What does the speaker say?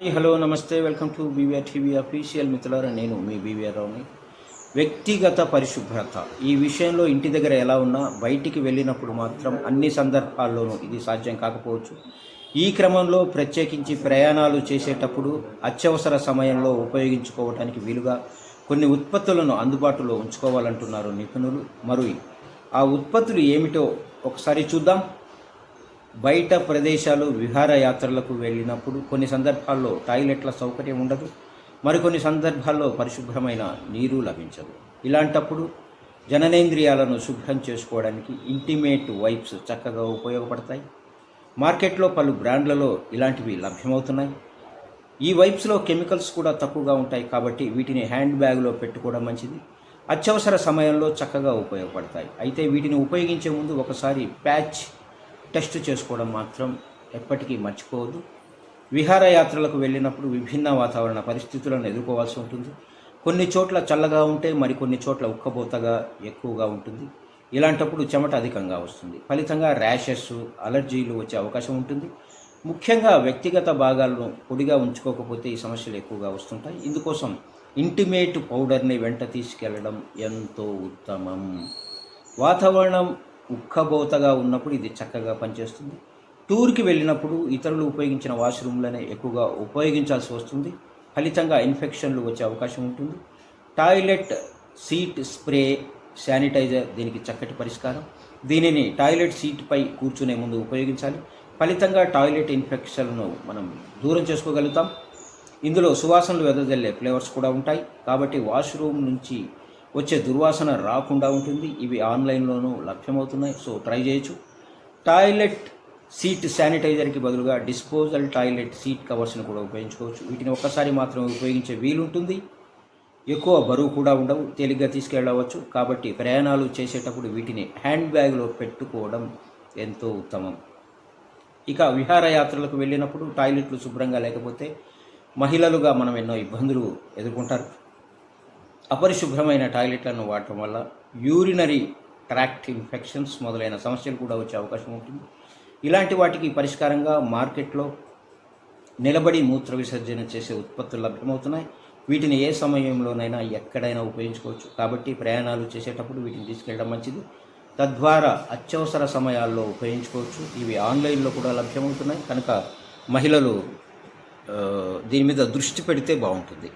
Hi hello నమస్తే welcome to BVR TV official మిత్రులారా నేను మీ బీవీఆర్ రావుని. వ్యక్తిగత పరిశుభ్రత. ఈ విషయంలో ఇంటి దగ్గర ఎలా ఉన్నా బయటికి వెళ్ళినప్పుడు మాత్రం అన్ని సందర్భాల్లోనూ ఇది సాధ్యం కాకపోవచ్చు. ఈ క్రమంలో ప్రత్యేకించి ప్రయాణాలు చేసేటప్పుడు అత్యవసర సమయంలో ఉపయోగించుకోవడానికి వీలుగా కొన్ని ఉత్పత్తులను అందుబాటులో ఉంచుకోవాలంటున్నారు నిపుణులు. మరి ఆ ఉత్పత్తులు ఏమిటో ఒకసారి చూద్దాం. బయట ప్రదేశాలు విహారయాత్రలకు వెళ్ళినప్పుడు కొన్ని సందర్భాల్లో టాయిలెట్ల సౌకర్యం ఉండదు. మరికొన్ని సందర్భాల్లో పరిశుభ్రమైన నీరు లభించదు. ఇలాంటప్పుడు జననేంద్రియాలను శుభ్రం చేసుకోవడానికి ఇంటిమేట్ వైప్స్ చక్కగా ఉపయోగపడతాయి. మార్కెట్లో పలు బ్రాండ్లలో ఇలాంటివి లభ్యమవుతున్నాయి. ఈ వైప్స్లో కెమికల్స్ కూడా తక్కువగా ఉంటాయి కాబట్టి వీటిని హ్యాండ్ బ్యాగ్లో పెట్టుకోవడం మంచిది. అత్యవసర సమయంలో చక్కగా ఉపయోగపడతాయి. అయితే వీటిని ఉపయోగించే ముందు ఒకసారి ప్యాచ్ టెస్ట్ చేసుకోవడం మాత్రం ఎప్పటికీ మర్చిపోవద్దు. విహారయాత్రలకు వెళ్ళినప్పుడు విభిన్న వాతావరణ పరిస్థితులను ఎదుర్కోవాల్సి ఉంటుంది. కొన్ని చోట్ల చల్లగా ఉంటే మరికొన్ని చోట్ల ఉక్కబోతగా ఎక్కువగా ఉంటుంది. ఇలాంటప్పుడు చెమట అధికంగా వస్తుంది. ఫలితంగా ర్యాషెస్ అలర్జీలు వచ్చే అవకాశం ఉంటుంది. ముఖ్యంగా వ్యక్తిగత భాగాలను పొడిగా ఉంచుకోకపోతే ఈ సమస్యలు ఎక్కువగా వస్తుంటాయి. ఇందుకోసం ఇంటిమేట్ పౌడర్ని వెంట తీసుకెళ్ళడం ఎంతో ఉత్తమం. వాతావరణం ఉక్కబోతగా ఉన్నప్పుడు ఇది చక్కగా పనిచేస్తుంది. టూర్కి వెళ్ళినప్పుడు ఇతరులు ఉపయోగించిన వాష్రూమ్లనే ఎక్కువగా ఉపయోగించాల్సి వస్తుంది. ఫలితంగా ఇన్ఫెక్షన్లు వచ్చే అవకాశం ఉంటుంది. టాయిలెట్ సీట్ స్ప్రే శానిటైజర్ దీనికి చక్కటి పరిష్కారం. దీనిని టాయిలెట్ సీట్పై కూర్చునే ముందు ఉపయోగించాలి. ఫలితంగా టాయిలెట్ ఇన్ఫెక్షన్ను మనం దూరం చేసుకోగలుగుతాం. ఇందులో సువాసనలు వెదజల్లే ఫ్లేవర్స్ కూడా ఉంటాయి. కాబట్టి వాష్రూమ్ నుంచి వచ్చే దుర్వాసన రాకుండా ఉంటుంది. ఇవి ఆన్లైన్లోనూ లభ్యమవుతున్నాయి. సో ట్రై చేయొచ్చు. టాయిలెట్ సీట్ శానిటైజర్కి బదులుగా డిస్పోజల్ టాయిలెట్ సీట్ కవర్స్ని కూడా ఉపయోగించుకోవచ్చు. వీటిని ఒక్కసారి మాత్రమే ఉపయోగించే వీలుంటుంది. ఎక్కువ బరువు కూడా ఉండవు. తేలిగ్గా తీసుకెళ్ళవచ్చు. కాబట్టి ప్రయాణాలు చేసేటప్పుడు వీటిని హ్యాండ్ బ్యాగ్లో పెట్టుకోవడం ఎంతో ఉత్తమం. ఇక విహారయాత్రలకు వెళ్ళినప్పుడు టాయిలెట్లు శుభ్రంగా లేకపోతే మహిళలుగా మనం ఎన్నో ఇబ్బందులు ఎదుర్కొంటారు. అపరిశుభ్రమైన టాయిలెట్లను వాడటం వల్ల యూరినరీ ట్రాక్ట్ ఇన్ఫెక్షన్స్ మొదలైన సమస్యలు కూడా వచ్చే అవకాశం ఉంటుంది. ఇలాంటి వాటికి పరిష్కారంగా మార్కెట్లో నిలబడి మూత్ర విసర్జన చేసే ఉత్పత్తులు లభ్యమవుతున్నాయి. వీటిని ఏ సమయంలోనైనా ఎక్కడైనా ఉపయోగించుకోవచ్చు. కాబట్టి ప్రయాణాలు చేసేటప్పుడు వీటిని తీసుకెళ్ళడం మంచిది. తద్వారా అత్యవసర సమయాల్లో ఉపయోగించుకోవచ్చు. ఇవి ఆన్లైన్లో కూడా లభ్యమవుతున్నాయి. కనుక మహిళలు దీని మీద దృష్టి పెడితే బాగుంటుంది.